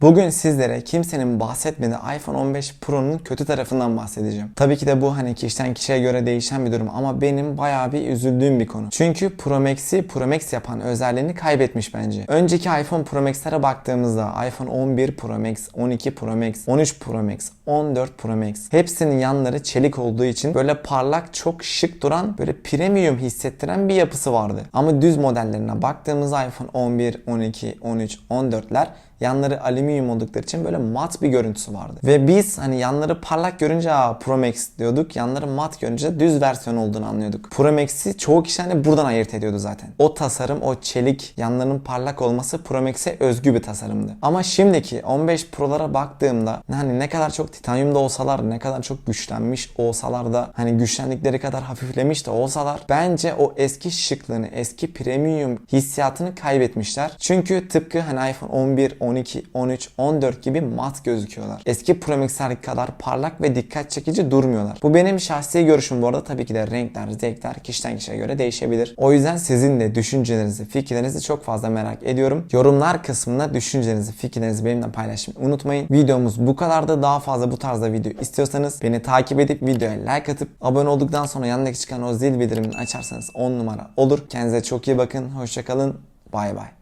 Bugün sizlere kimsenin bahsetmediği iPhone 15 Pro'nun kötü tarafından bahsedeceğim. Tabii ki de bu hani kişiden kişiye göre değişen bir durum ama benim bayağı bir üzüldüğüm bir konu. Çünkü Pro Max'i Pro Max yapan özelliğini kaybetmiş bence. Önceki iPhone Pro Max'lere baktığımızda iPhone 11 Pro Max, 12 Pro Max, 13 Pro Max, 14 Pro Max hepsinin yanları çelik olduğu için böyle parlak çok şık duran böyle premium hissettiren bir yapısı vardı. Ama düz modellerine baktığımızda iPhone 11, 12, 13, 14'ler yanları alüminyum oldukları için böyle mat bir görüntüsü vardı. Ve biz hani yanları parlak görünce Aa, Pro Max diyorduk. Yanları mat görünce düz versiyon olduğunu anlıyorduk. Pro Max'i çoğu kişi hani buradan ayırt ediyordu zaten. O tasarım, o çelik, yanlarının parlak olması Pro Max'e özgü bir tasarımdı. Ama şimdiki 15 Pro'lara baktığımda hani ne kadar çok titanyumda olsalar, ne kadar çok güçlenmiş olsalar da hani güçlendikleri kadar hafiflemiş de olsalar bence o eski şıklığını, eski premium hissiyatını kaybetmişler. Çünkü tıpkı hani iPhone 11, 12, 13, 14 gibi mat gözüküyorlar. Eski Pro Max'ler kadar parlak ve dikkat çekici durmuyorlar. Bu benim şahsi görüşüm bu arada. Tabii ki de renkler, zevkler kişiden kişiye göre değişebilir. O yüzden sizin de düşüncelerinizi, fikirlerinizi çok fazla merak ediyorum. Yorumlar kısmında düşüncelerinizi, fikirlerinizi benimle paylaşmayı unutmayın. Videomuz bu kadardı. Daha fazla bu tarzda video istiyorsanız beni takip edip videoya like atıp abone olduktan sonra yanındaki çıkan o zil bildirimini açarsanız 10 numara olur. Kendinize çok iyi bakın. Hoşçakalın. Bay bay.